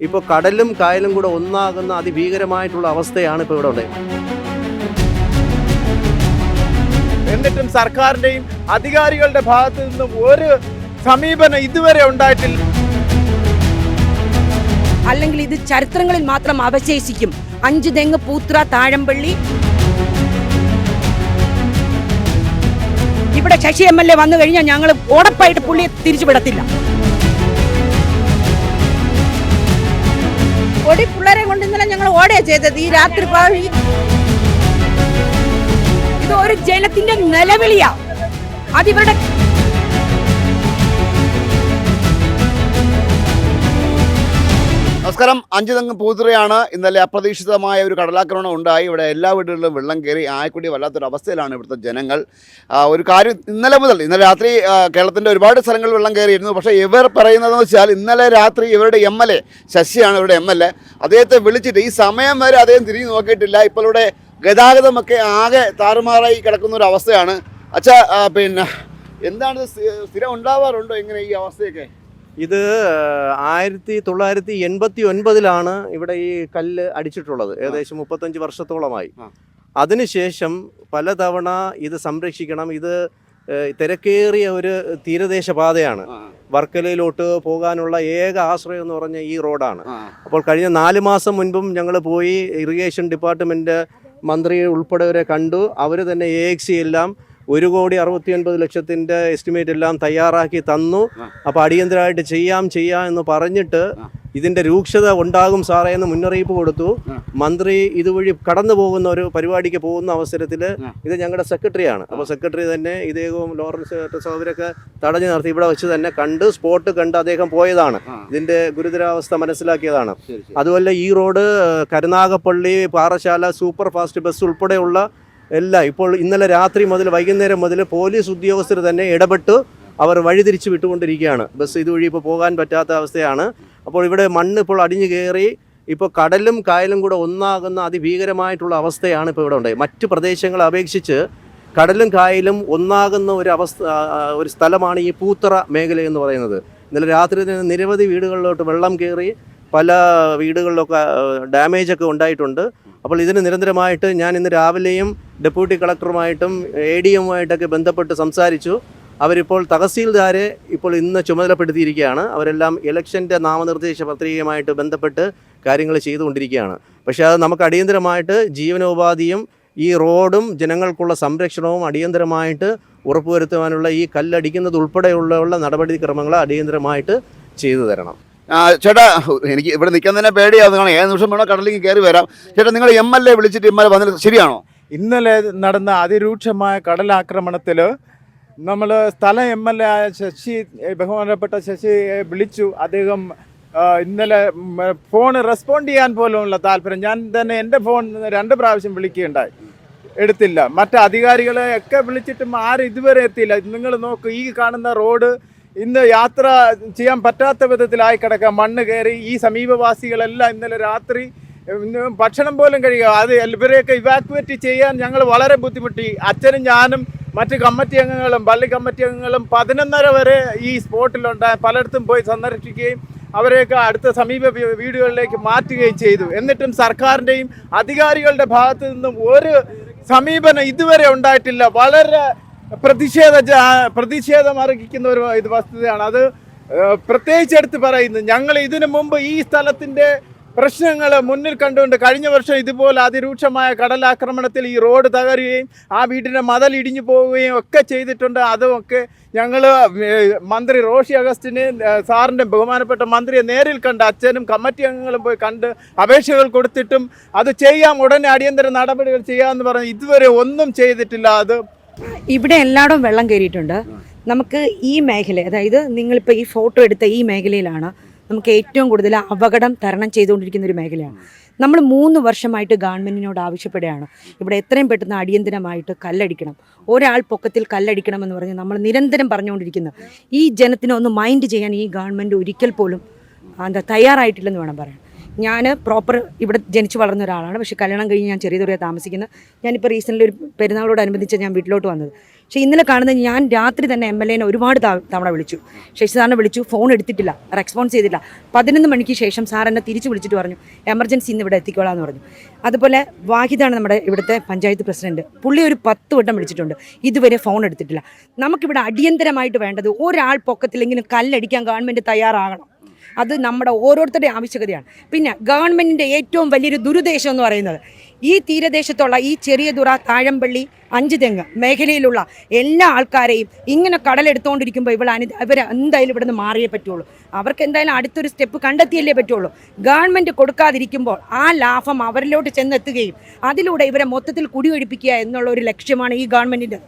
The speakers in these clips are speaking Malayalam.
ഇപ്പോൾ കടലും കായലും കൂടെ ഒന്നാകുന്ന അതിഭീകരമായിട്ടുള്ള അവസ്ഥയാണ് ഇപ്പോൾ ഇവിടെ ഉള്ളത്. എന്നിട്ടും സർക്കാരിന്റെയും അധികാരികളുടെ ഭാഗത്തു നിന്നും ഒരു സമീപനം ഇതുവരെ ഉണ്ടായിട്ടില്ല. അല്ലെങ്കിൽ ഇത് ചരിത്രങ്ങളിൽ മാത്രം അവശേഷിക്കും അഞ്ചു തെങ്ങ് പൂത്ര താഴമ്പള്ളി. ഇവിടെ ശശി എം എൽ എ വന്നു കഴിഞ്ഞാൽ ഞങ്ങൾ ഉറപ്പായിട്ട് പുള്ളിയെ തിരിച്ചു പൊടി പിള്ളേരെ കൊണ്ട് ഇന്നലെ ഞങ്ങൾ ഓടേ ചെയ്തത്. ഈ രാത്രി ഇത് ഒരു ജനത്തിന്റെ നിലവിളിയാ. അതിവരുടെ നമസ്കാരം. അഞ്ചു തെങ്ങ് പൂതിറയാണ് ഇന്നലെ അപ്രതീക്ഷിതമായ ഒരു കടലാക്രമണം ഉണ്ടായി. ഇവിടെ എല്ലാ വീടുകളിലും വെള്ളം കയറി ആയക്കുടി വല്ലാത്തൊരു അവസ്ഥയിലാണ് ഇവിടുത്തെ ജനങ്ങൾ. ഒരു കാര്യം ഇന്നലെ മുതൽ ഇന്നലെ രാത്രി കേരളത്തിന്റെ ഒരുപാട് സ്ഥലങ്ങളിൽ വെള്ളം കയറിയിരുന്നു. പക്ഷേ ഇവർ പറയുന്നതെന്ന് വെച്ചാൽ ഇന്നലെ രാത്രി ഇവരുടെ എം എൽ എ ശശിയാണ് ഇവരുടെ എം എൽ എ അദ്ദേഹത്തെ വിളിച്ചിട്ട് ഈ സമയം വരെ അദ്ദേഹം തിരിഞ്ഞു നോക്കിയിട്ടില്ല. ഇപ്പോൾ ഇവിടെ ഗതാഗതമൊക്കെ ആകെ താറുമാറായി കിടക്കുന്ന ഒരു അവസ്ഥയാണ്. അച്ഛാ പിന്നെ എന്താണ് സ്ഥിരം ഉണ്ടാവാറുണ്ടോ ഇങ്ങനെ ഈ അവസ്ഥയൊക്കെ? ഇത് ആയിരത്തി തൊള്ളായിരത്തി എൺപത്തി ഒൻപതിലാണ് ഇവിടെ ഈ കല്ല് അടിച്ചിട്ടുള്ളത്. ഏകദേശം മുപ്പത്തഞ്ച് വർഷത്തോളമായി. അതിനുശേഷം പലതവണ ഇത് സംരക്ഷിക്കണം. ഇത് തിരക്കേറിയ ഒരു തീരദേശ പാതയാണ്. വർക്കലയിലോട്ട് പോകാനുള്ള ഏക ആശ്രയം എന്ന് പറഞ്ഞ ഈ റോഡാണ്. അപ്പോൾ കഴിഞ്ഞ നാല് മാസം മുൻപും ഞങ്ങൾ പോയി ഇറിഗേഷൻ ഡിപ്പാർട്ട്മെന്റ് മന്ത്രി ഉൾപ്പെടെവരെ കണ്ടു. അവർ തന്നെ എ എക്സി എല്ലാം ഒരു കോടി അറുപത്തി ഒൻപത് ലക്ഷത്തിന്റെ എസ്റ്റിമേറ്റ് എല്ലാം തയ്യാറാക്കി തന്നു. അപ്പൊ അപ്പോൾ അടിയന്തരമായിട്ട് ചെയ്യാം ചെയ്യാം എന്ന് പറഞ്ഞിട്ട് ഇതിന്റെ രൂക്ഷത ഉണ്ടാകും സാറേ എന്ന് മുന്നറിയിപ്പ് കൊടുത്തു. മന്ത്രി ഇതുവഴി കടന്നു പോകുന്ന ഒരു പരിപാടിക്ക് പോകുന്ന അവസരത്തിൽ ഇത് ഞങ്ങളുടെ സെക്രട്ടറിയാണ്. അപ്പോൾ സെക്രട്ടറി തന്നെ ഇദ്ദേഹവും ലോറൻസ് സഹോദരൊക്കെ തടഞ്ഞു നിർത്തി. ഇവിടെ വെച്ച് തന്നെ കണ്ട് സ്പോട്ട് കണ്ട് അദ്ദേഹം പോയതാണ്. ഇതിന്റെ ഗുരുതരാവസ്ഥ മനസ്സിലാക്കിയതാണ്. അതുപോലെ ഈ road Karunagappally Parassala super fast bus ഉൾപ്പെടെയുള്ള എല്ലാം ഇപ്പോൾ ഇന്നലെ രാത്രി മുതൽ വൈകുന്നേരം മുതൽ പോലീസ് ഉദ്യോഗസ്ഥർ തന്നെ ഇടപെട്ട് അവർ വഴിതിരിച്ച് വിട്ടുകൊണ്ടിരിക്കുകയാണ്. ബസ് ഇതുവഴി ഇപ്പോൾ പോകാൻ പറ്റാത്ത അവസ്ഥയാണ്. അപ്പോൾ ഇവിടെ മണ്ണ് ഇപ്പോൾ അടിഞ്ഞു കയറി ഇപ്പോൾ കടലും കായലും കൂടെ ഒന്നാകുന്ന അതിഭീകരമായിട്ടുള്ള അവസ്ഥയാണ് ഇപ്പോൾ ഇവിടെ ഉണ്ടായത്. മറ്റ് പ്രദേശങ്ങളെ അപേക്ഷിച്ച് കടലും കായലും ഒന്നാകുന്ന ഒരു അവസ്ഥ ഒരു സ്ഥലമാണ് ഈ പൂത്തറ മേഖല എന്ന് പറയുന്നത്. ഇന്നലെ രാത്രി തന്നെ നിരവധി വീടുകളിലോട്ട് വെള്ളം കയറി പല വീടുകളിലൊക്കെ ഡാമേജ് ഒക്കെ ഉണ്ടായിട്ടുണ്ട്. അപ്പോൾ ഇതിന് നിരന്തരമായിട്ട് ഞാൻ ഇന്ന് രാവിലെയും ഡെപ്യൂട്ടി കളക്ടറുമായിട്ടും എ ഡി എമ്മുമായിട്ടൊക്കെ ബന്ധപ്പെട്ട് സംസാരിച്ചു. അവരിപ്പോൾ തഹസീൽദാരെ ഇപ്പോൾ ഇന്ന് ചുമതലപ്പെടുത്തിയിരിക്കുകയാണ്. അവരെല്ലാം ഇലക്ഷന്റെ നാമനിർദ്ദേശ പത്രികയുമായിട്ട് ബന്ധപ്പെട്ട് കാര്യങ്ങൾ ചെയ്തുകൊണ്ടിരിക്കുകയാണ്. പക്ഷേ അത് നമുക്ക് അടിയന്തരമായിട്ട് ജീവനോപാധിയും ഈ റോഡും ജനങ്ങൾക്കുള്ള സംരക്ഷണവും അടിയന്തരമായിട്ട് ഉറപ്പുവരുത്തുവാനുള്ള ഈ കല്ലടിക്കുന്നത് ഉൾപ്പെടെയുള്ള നടപടിക്രമങ്ങൾ അടിയന്തരമായിട്ട് ചെയ്തു തരണം. ചേട്ടാ എനിക്ക് ഇവിടെ നിൽക്കാൻ തന്നെ പേടിയാണ് കാണാം ഏത് നിമിഷം വേണോ കടലിലേക്ക് കയറി വരാം. ചേട്ടാ നിങ്ങൾ എം എൽ എ വിളിച്ചിട്ട് എം എൽ എ വന്നിട്ട് ശരിയാണോ? ഇന്നലെ നടന്ന അതിരൂക്ഷമായ കടലാക്രമണത്തിൽ നമ്മൾ സ്ഥല എം എൽ എ ആയ ശശി ബഹുമാനപ്പെട്ട ശശിയെ വിളിച്ചു. അദ്ദേഹം ഇന്നലെ ഫോൺ റെസ്പോണ്ട് ചെയ്യാൻ പോലുമുള്ള താല്പര്യം. ഞാൻ തന്നെ എന്റെ ഫോൺ രണ്ട് പ്രാവശ്യം വിളിക്കുകയുണ്ടായി. എടുത്തില്ല. മറ്റ് അധികാരികളെ ഒക്കെ വിളിച്ചിട്ടും ആരും ഇതുവരെ എത്തിയില്ല. നിങ്ങൾ നോക്കൂ ഈ കാണുന്ന റോഡ് ഇന്ന് യാത്ര ചെയ്യാൻ പറ്റാത്ത വിധത്തിലായി കിടക്കുക. മണ്ണ് കയറി ഈ സമീപവാസികളെല്ലാം ഇന്നലെ രാത്രി ഭക്ഷണം പോലും കഴിയുക അത് ഇവരെയൊക്കെ ഇവാക്യുവേറ്റ് ചെയ്യാൻ ഞങ്ങൾ വളരെ ബുദ്ധിമുട്ടി. അച്ഛനും ഞാനും മറ്റ് കമ്മിറ്റി അംഗങ്ങളും പള്ളി കമ്മിറ്റി അംഗങ്ങളും പതിനൊന്നര വരെ ഈ സ്പോട്ടിലുണ്ട് പലയിടത്തും പോയി സന്ദർശിക്കുകയും അവരെയൊക്കെ അടുത്ത സമീപ വീടുകളിലേക്ക് മാറ്റുകയും ചെയ്തു. എന്നിട്ടും സർക്കാരിന്റെയും അധികാരികളുടെ ഭാഗത്തു നിന്നും ഒരു സമീപനം ഇതുവരെ ഉണ്ടായിട്ടില്ല. വളരെ പ്രതിഷേധ പ്രതിഷേധം അർഹിക്കുന്ന ഒരു ഇത് വസ്തുതയാണ്. അത് പ്രത്യേകിച്ച് എടുത്ത് പറയുന്നു. ഞങ്ങൾ ഇതിനു മുമ്പ് ഈ സ്ഥലത്തിന്റെ പ്രശ്നങ്ങൾ മുന്നിൽ കണ്ടുകൊണ്ട് കഴിഞ്ഞ വർഷം ഇതുപോലെ അതിരൂക്ഷമായ കടലാക്രമണത്തിൽ ഈ റോഡ് തകരുകയും ആ വീടിന്റെ മതൽ ഇടിഞ്ഞു പോവുകയും ഒക്കെ ചെയ്തിട്ടുണ്ട്. അതുമൊക്കെ ഞങ്ങൾ മന്ത്രി റോഷി അഗസ്റ്റിന് സാറിന്റെ ബഹുമാനപ്പെട്ട മന്ത്രിയെ നേരിൽ കണ്ട് അച്ഛനും കമ്മിറ്റി അംഗങ്ങളും പോയി കണ്ട് അപേക്ഷകൾ കൊടുത്തിട്ടും അത് ചെയ്യാം ഉടനെ അടിയന്തര നടപടികൾ ചെയ്യാമെന്ന് പറഞ്ഞ് ഇതുവരെ ഒന്നും ചെയ്തിട്ടില്ല. അത് ഇവിടെ എല്ലായിടവും വെള്ളം കയറിയിട്ടുണ്ട്. നമുക്ക് ഈ മേഖല അതായത് നിങ്ങളിപ്പോൾ ഈ ഫോട്ടോ എടുത്ത ഈ മേഖലയിലാണ് നമുക്ക് ഏറ്റവും കൂടുതൽ അപകടം തരണം ചെയ്തുകൊണ്ടിരിക്കുന്ന ഒരു മേഖലയാണ്. നമ്മൾ മൂന്ന് വർഷമായിട്ട് ഗവൺമെന്റിനോട് ആവശ്യപ്പെടുകയാണ്. ഇവിടെ എത്രയും പെട്ടെന്ന് അടിയന്തരമായിട്ട് കല്ലടിക്കണം. ഒരാൾ പൊക്കത്തിൽ കല്ലടിക്കണം എന്ന് പറഞ്ഞ് നമ്മൾ നിരന്തരം പറഞ്ഞുകൊണ്ടിരിക്കുന്നത് ഈ ജനത്തിനെ ഒന്ന് മൈൻഡ് ചെയ്യാൻ ഈ ഗവൺമെന്റ് ഒരിക്കൽ പോലും എന്താ തയ്യാറായിട്ടില്ലെന്ന് വേണം പറയാൻ. ഞാൻ പ്രോപ്പർ ഇവിടെ ജനിച്ചു വളർന്ന ഒരാളാണ്. പക്ഷേ കല്യാണം കഴിഞ്ഞ് ഞാൻ ചെറിയ ചെറിയ താമസിക്കുന്നത്. ഞാനിപ്പോൾ റീസെന്റ്ലി ഒരു പെരുന്നാളോടനുബന്ധിച്ച് ഞാൻ വീട്ടിലോട്ട് വന്നത്. പക്ഷേ ഇന്നലെ കാണുന്നത് ഞാൻ രാത്രി തന്നെ എം എൽ എനെ ഒരുപാട് തവ- തവണ വിളിച്ചു. ശശി വിളിച്ചു ഫോൺ എടുത്തിട്ടില്ല റെസ്പോൺസ് ചെയ്തില്ല. പതിനൊന്ന് മണിക്ക് ശേഷം സാർ എന്നെ തിരിച്ച് വിളിച്ചിട്ട് പറഞ്ഞു എമർജൻസി ഇന്ന് ഇവിടെ എത്തിക്കോളാം എന്ന് പറഞ്ഞു. അതുപോലെ വാഹിദാണ് നമ്മുടെ ഇവിടുത്തെ പഞ്ചായത്ത് പ്രസിഡന്റ്. പുള്ളി ഒരു പത്ത് വട്ടം വിളിച്ചിട്ടുണ്ട്. ഇതുവരെ ഫോൺ എടുത്തിട്ടില്ല. നമുക്കിവിടെ അടിയന്തരമായിട്ട് വേണ്ടത് ഒരാൾ പൊക്കത്തിലെങ്കിലും കല്ലടിക്കാൻ ഗവൺമെന്റ് തയ്യാറാകണം. അത് നമ്മുടെ ഓരോരുത്തരുടെ ആവശ്യകതയാണ്. പിന്നെ ഗവൺമെന്റിന്റെ ഏറ്റവും വലിയൊരു ദുരുദ്ദേശം എന്ന് പറയുന്നത് ഈ തീരദേശത്തുള്ള ഈ ചെറിയ ദുറ താഴമ്പള്ളി അഞ്ച് തെങ്ങ് മേഖലയിലുള്ള എല്ലാ ആൾക്കാരെയും ഇങ്ങനെ കടലെടുത്തുകൊണ്ടിരിക്കുമ്പോൾ ഇവിടെ അനു ഇവർ എന്തായാലും ഇവിടെ നിന്ന് മാറിയേ പറ്റുള്ളൂ. അവർക്ക് എന്തായാലും അടുത്തൊരു സ്റ്റെപ്പ് കണ്ടെത്തിയല്ലേ പറ്റുള്ളൂ. ഗവൺമെന്റ് കൊടുക്കാതിരിക്കുമ്പോൾ ആ ലാഭം അവരിലോട്ട് ചെന്നെത്തുകയും അതിലൂടെ ഇവരെ മൊത്തത്തിൽ കുടിയൊഴിപ്പിക്കുക എന്നുള്ള ഒരു ലക്ഷ്യമാണ് ഈ ഗവൺമെന്റിന്റെ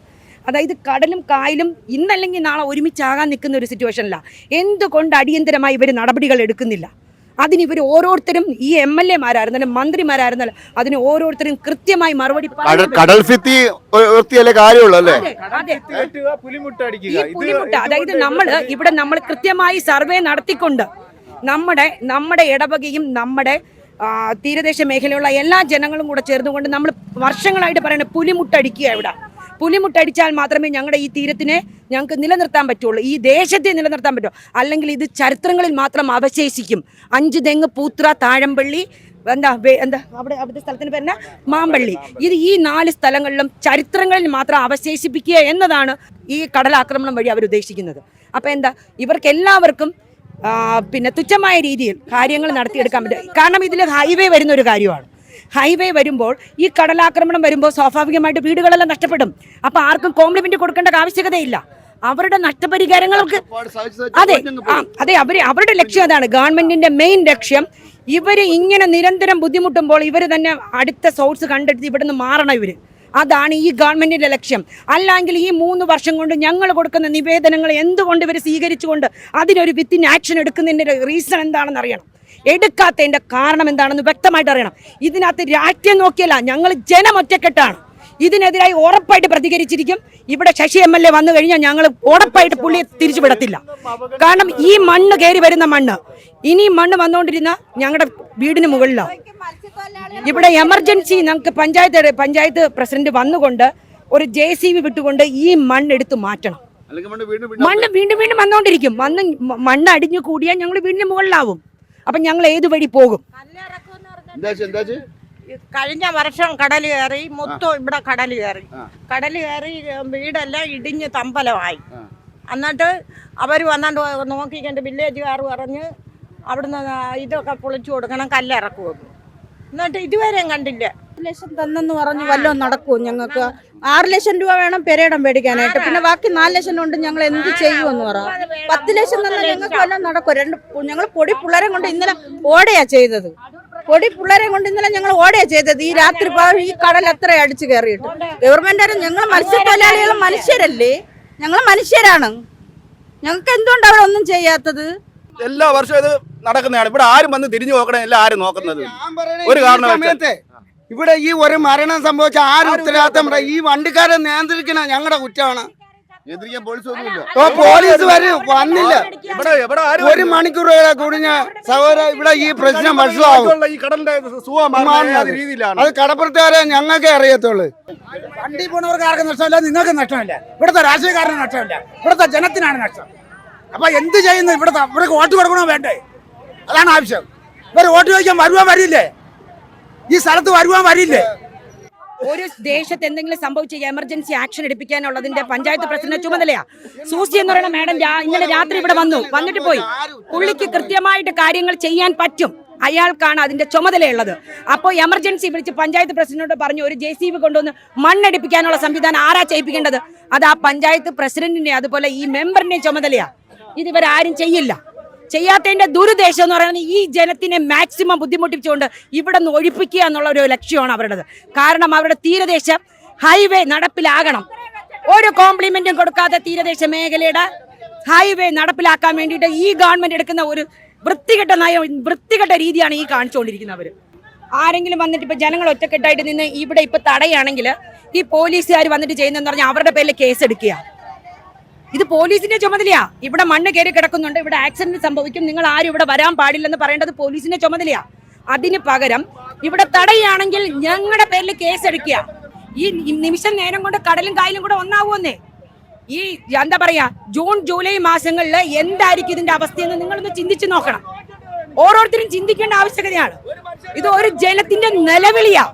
അതായത് കടലും കായലും ഇന്നല്ലെങ്കിൽ നാളെ ഒരുമിച്ചാകാൻ നിൽക്കുന്ന ഒരു സിറ്റുവേഷനില്ല എന്തുകൊണ്ട് അടിയന്തരമായി ഇവർ നടപടികൾ എടുക്കുന്നില്ല? അതിന് ഇവർ ഓരോരുത്തരും ഈ എം എൽ എമാരായിരുന്നാലും മന്ത്രിമാരായിരുന്നാലും അതിന് ഓരോരുത്തരും കൃത്യമായി മറുപടി കടൽ ഭിത്തി ഈ പുലിമുട്ട അതായത് നമ്മൾ ഇവിടെ നമ്മൾ കൃത്യമായി സർവേ നടത്തിക്കൊണ്ട് നമ്മുടെ നമ്മുടെ ഇടവകയും നമ്മുടെ തീരദേശ മേഖലയുള്ള എല്ലാ ജനങ്ങളും കൂടെ ചേർന്നുകൊണ്ട് നമ്മൾ വർഷങ്ങളായിട്ട് പറയുന്നത് പുലിമുട്ടടിക്കുക ഇവിടെ. പുലിമുട്ടടിച്ചാൽ മാത്രമേ ഞങ്ങളുടെ ഈ തീരത്തിനെ ഞങ്ങൾക്ക് നിലനിർത്താൻ പറ്റുള്ളൂ. ഈ ദേശത്തെ നിലനിർത്താൻ പറ്റുള്ളൂ അല്ലെങ്കിൽ ഇത് ചരിത്രങ്ങളിൽ മാത്രം അവശേഷിക്കും. അഞ്ച് തെങ്ങ് പൂത്ര താഴമ്പള്ളി എന്താ എന്താ അവിടെ അവിടുത്തെ സ്ഥലത്തിന് പേരെന്നാ? മാമ്പള്ളി. ഇത് ഈ നാല് സ്ഥലങ്ങളിലും ചരിത്രങ്ങളിൽ മാത്രം അവശേഷിപ്പിക്കുക എന്നതാണ് ഈ കടലാക്രമണം വഴി അവർ ഉദ്ദേശിക്കുന്നത് അപ്പം എന്താ ഇവർക്ക് എല്ലാവർക്കും പിന്നെ തുച്ഛമായ രീതിയിൽ കാര്യങ്ങൾ നടത്തിയെടുക്കാൻ പറ്റും. കാരണം ഇതിൽ ഹൈവേ വരുന്ന ഒരു കാര്യമാണ്. ഹൈവേ വരുമ്പോൾ ഈ കടലാക്രമണം വരുമ്പോൾ സ്വാഭാവികമായിട്ട് വീടുകളെല്ലാം നഷ്ടപ്പെടും. അപ്പോൾ ആർക്കും കോംപ്ലിമെന്റ് കൊടുക്കേണ്ട ആവശ്യകതയില്ല. അവരുടെ നഷ്ടപരിഹാരങ്ങൾക്ക് അതെ അതെ അവർ അവരുടെ ലക്ഷ്യം അതാണ്. ഗവൺമെന്റിന്റെ മെയിൻ ലക്ഷ്യം ഇവർ ഇങ്ങനെ നിരന്തരം ബുദ്ധിമുട്ടുമ്പോൾ ഇവർ തന്നെ അടുത്ത സോഴ്സ് കണ്ടെടുത്ത് ഇവിടുന്ന് മാറണം ഇവർ. അതാണ് ഈ ഗവൺമെന്റിന്റെ ലക്ഷ്യം. അല്ലെങ്കിൽ ഈ മൂന്ന് വർഷം കൊണ്ട് ഞങ്ങൾ കൊടുക്കുന്ന നിവേദനങ്ങൾ എന്തുകൊണ്ട് ഇവർ സ്വീകരിച്ചുകൊണ്ട് അതിനൊരു വിത്തിൻ ആക്ഷൻ എടുക്കുന്നതിന്റെ റീസൺ എന്താണെന്ന് അറിയണം. എടുക്കാത്തതിന്റെ കാരണം എന്താണെന്ന് വ്യക്തമായിട്ട് അറിയണം. ഇതിനകത്ത് രാഷ്ട്രീയം നോക്കിയല്ല ഞങ്ങൾ ജനം ഒറ്റക്കെട്ടാണ് ഇതിനെതിരായി ഉറപ്പായിട്ട് പ്രതികരിച്ചിരിക്കും. ഇവിടെ ശശി എം എൽ എ വന്നു കഴിഞ്ഞാൽ ഞങ്ങൾ ഉറപ്പായിട്ട് പുള്ളിയെ തിരിച്ചു വിടത്തില്ല. കാരണം ഈ മണ്ണ് കയറി വരുന്ന മണ്ണ്. ഇനി മണ്ണ് വന്നുകൊണ്ടിരുന്ന ഞങ്ങളുടെ വീടിന് മുകളിലാണ് ഇവിടെ എമർജൻസി ഞങ്ങൾക്ക് പഞ്ചായത്ത് പഞ്ചായത്ത് പ്രസിഡന്റ് വന്നുകൊണ്ട് ഒരു ജെ സി ബി വിട്ടുകൊണ്ട് ഈ മണ്ണ് എടുത്ത് മാറ്റണം. മണ്ണ് വീണ്ടും വീണ്ടും വന്നോണ്ടിരിക്കും വന്നുകൊണ്ടിരിക്കും. വന്ന് മണ്ണ് അടിഞ്ഞു കൂടിയാൽ ഞങ്ങൾ വീടിന് മുകളിലാവും. അപ്പം ഞങ്ങൾ ഏത് വഴി പോകും? കഴിഞ്ഞ വർഷം കടൽ കയറി മൊത്തം ഇവിടെ കടൽ കയറി. കടൽ കയറി വീടെല്ലാം ഇടിഞ്ഞ് തമ്പലമായി. എന്നിട്ട് അവർ വന്നാണ്ട് നോക്കിക്കണ്ട് വില്ലേജുകാർ പറഞ്ഞ് അവിടുന്ന് ഇതൊക്കെ പൊളിച്ചു കൊടുക്കണം കല്ലിറക്കുമെന്ന് എന്നിട്ട് ഇതുവരെയും കണ്ടില്ല. ലക്ഷം തന്നെന്ന് പറഞ്ഞു വല്ലതും നടക്കുമോ ഞങ്ങൾക്ക്? ആറ് ലക്ഷം രൂപ വേണം പെരേടം മേടിക്കാനായിട്ട്. പിന്നെ ബാക്കി നാല് ലക്ഷം കൊണ്ട് ഞങ്ങൾ എന്ത് ചെയ്യുമെന്ന് പറ. പത്ത് ലക്ഷം തന്നെ ഞങ്ങൾക്ക് വല്ലതും നടക്കും രണ്ട് ഞങ്ങൾ പൊടി പിള്ളേരെ കൊണ്ട് ഇന്നലെ ഓടയാ ചെയ്തത്. പൊടി പിള്ളേരെ കൊണ്ട് ഇന്നലെ ഞങ്ങൾ ഓടിയാ ചെയ്തത്. ഈ രാത്രി പാ- ഈ കടൽ എത്ര അടിച്ചു കയറിയിട്ട്. ഗവൺമെന്റ് ഞങ്ങൾ മത്സ്യത്തൊഴിലാളികൾ മനുഷ്യരല്ലേ? ഞങ്ങൾ മനുഷ്യരാണ്. ഞങ്ങൾക്ക് എന്തുകൊണ്ട് അവിടെ ഒന്നും ചെയ്യാത്തത്? എല്ലാ വർഷവും ഇത് നടക്കുന്നതാണ്. ഇവിടെ ആരും വന്ന് തിരിഞ്ഞു നോക്കണേ എല്ലാം ആരും നോക്കുന്നത്. ഒരു കാരണവശാലും. ഇവിടെ ഈ ഒരു മരണം സംഭവിച്ച ആരും ഉത്തരവാദിത്തം ഈ വണ്ടിക്കാരെ നിയന്ത്രിക്കണ ഞങ്ങളുടെ കുറ്റമാണ്. പോലീസ് ഒന്നുമില്ല. ഓ പോലീസ് വരും വന്നില്ല. ഇവിടെ എവിടെ ആരും ഒരു മണിക്കൂർ കുടിഞ്ഞ സഹോദര ഇവിടെ ഈ പ്രശ്നം മനസ്സിലാവും. ഈ കടലിന്റെ സുഖം മാറുന്നത്. രീതിയിലാണ്? അത് കടപ്പുറത്തുകാരെ ഞങ്ങൾക്ക് അറിയത്തുള്ളൂ. വണ്ടി പോണവർക്ക് ആർക്കും നഷ്ടമില്ല നിങ്ങൾക്ക് നഷ്ടമില്ല. ഇവിടുത്തെ രാഷ്ട്രീയക്കാരന് നഷ്ടമില്ല. ഇവിടുത്തെ ജനത്തിനാണ് നഷ്ടം. അപ്പൊ എന്ത് ചെയ്യുന്നു ഇവിടുത്തെ? ഇവർക്ക് വോട്ട് കൊടുക്കണോ വേണ്ടേ? അതാണ് ആവശ്യം. ഇവർ വോട്ട് ചോദിക്കാൻ വരുവാൻ വരില്ലേ? ഈ സ്ഥലത്ത് വരുവാൻ വരില്ലേ? ഒരു ദേശത്ത് എന്തെങ്കിലും സംഭവിച്ച എമർജൻസി ആക്ഷൻ എടുപ്പിക്കാനുള്ളതിന്റെ പഞ്ചായത്ത് പ്രസിഡന്റ് ചുമതലയാ. സൂസി എന്ന് പറയുന്ന മാഡം ഇന്നലെ രാത്രി ഇവിടെ വന്നു. വന്നിട്ട് പോയി. പുള്ളിക്ക് കൃത്യമായിട്ട് കാര്യങ്ങൾ ചെയ്യാൻ പറ്റും. അയാൾക്കാണ് അതിന്റെ ചുമതലയുള്ളത്. അപ്പോൾ എമർജൻസി വിളിച്ച് പഞ്ചായത്ത് പ്രസിഡന്റോട് പറഞ്ഞു ഒരു ജെ സി ബി കൊണ്ടുവന്ന് മണ്ണടിപ്പിക്കാനുള്ള സംവിധാനം ആരാ ചെയ്യിപ്പിക്കേണ്ടത്? അത് ആ പഞ്ചായത്ത് പ്രസിഡന്റിനെ അതുപോലെ ഈ മെമ്പറിന്റെയും ചുമതലയാ. ഇത് ഇവരാരും ചെയ്യില്ല. ചെയ്യാത്തതിന്റെ ദുരുദ്ദേശം എന്ന് പറയുന്നത് ഈ ജനത്തിനെ മാക്സിമം ബുദ്ധിമുട്ടിച്ചുകൊണ്ട് ഇവിടെ നിന്ന് ഒഴിപ്പിക്കുക എന്നുള്ള ഒരു ലക്ഷ്യമാണ് അവരുടേത്. കാരണം അവരുടെ തീരദേശ ഹൈവേ നടപ്പിലാകണം. ഒരു കോംപ്ലിമെന്റും കൊടുക്കാത്ത തീരദേശ മേഖലയുടെ ഹൈവേ നടപ്പിലാക്കാൻ വേണ്ടിയിട്ട് ഈ ഗവൺമെന്റ് എടുക്കുന്ന ഒരു വൃത്തികെട്ട നയം വൃത്തികെട്ട രീതിയാണ് ഈ കാണിച്ചുകൊണ്ടിരിക്കുന്നത് കാണിച്ചുകൊണ്ടിരിക്കുന്നവർ ആരെങ്കിലും വന്നിട്ട് ഇപ്പൊ ജനങ്ങൾ ഒറ്റക്കെട്ടായിട്ട് നിന്ന് ഇവിടെ ഇപ്പൊ തടയുകയാണെങ്കിൽ ഈ പോലീസുകാർ വന്നിട്ട് ചെയ്യുന്നതെന്ന് പറഞ്ഞാൽ അവരുടെ പേരിൽ കേസ് എടുക്കുക. ഇത് പോലീസിന്റെ ചുമതലയാ. ഇവിടെ മണ്ണ് കയറി കിടക്കുന്നുണ്ട്. ഇവിടെ ആക്സിഡന്റ് സംഭവിക്കും. നിങ്ങൾ ആരും ഇവിടെ വരാൻ പാടില്ലെന്ന് പറയേണ്ടത് പോലീസിന്റെ ചുമതലയാ. അതിന് പകരം ഇവിടെ തടയുകയാണെങ്കിൽ ഞങ്ങളുടെ പേരിൽ കേസ് എടുക്കുക ഈ നിമിഷം നേരം കൊണ്ട് കടലും കായലും കൂടെ ഒന്നാവുമെന്നേ. ഈ എന്താ പറയാ ജൂൺ ജൂലൈ മാസങ്ങളിൽ എന്തായിരിക്കും ഇതിന്റെ അവസ്ഥയെന്ന് നിങ്ങളൊന്ന് ചിന്തിച്ചു നോക്കണം. ഓരോരുത്തരും ചിന്തിക്കേണ്ട ആവശ്യകതയാണ്. ഇത് ഒരു ജനത്തിന്റെ നിലവിളിയാ.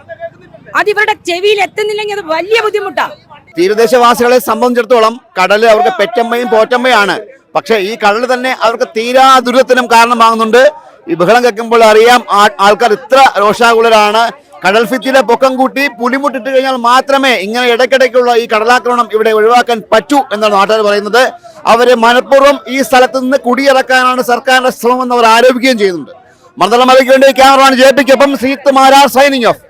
അത് ഇവരുടെ ചെവിയിൽ എത്തുന്നില്ലെങ്കിൽ അത് വലിയ ബുദ്ധിമുട്ടാണ് തീരദേശവാസികളെ സംബന്ധിച്ചിടത്തോളം കടൽ അവർക്ക് പെറ്റമ്മയും പോറ്റമ്മയാണ്. പക്ഷേ ഈ കടൽ തന്നെ അവർക്ക് തീരാ ദുരിതത്തിനും കാരണമാകുന്നുണ്ട്. ഈ ബഹളം കേൾക്കുമ്പോൾ അറിയാം ആൾക്കാർ ഇത്ര രോഷാകുലരാണ്. കടൽ ഭിത്തിയുടെ പൊക്കം കൂട്ടി പുലിമുട്ടിട്ട് കഴിഞ്ഞാൽ മാത്രമേ ഇങ്ങനെ ഇടയ്ക്കിടയ്ക്കുള്ള ഈ കടലാക്രമണം ഇവിടെ ഒഴിവാക്കാൻ പറ്റൂ എന്നാണ് നാട്ടുകാർ പറയുന്നത്. അവർ മനഃപൂർവം ഈ സ്ഥലത്ത് നിന്ന് കുടിയിറക്കാനാണ് സർക്കാരിന്റെ ശ്രമം എന്ന് അവർ ആരോപിക്കുകയും ചെയ്യുന്നുണ്ട്. മണ്ഡലമലയ്ക്ക് വേണ്ടി ക്യാമറമാൻ ജെ പിക്കൊപ്പം സീത്ത് മാരാർ സൈനിങ് ഓഫ്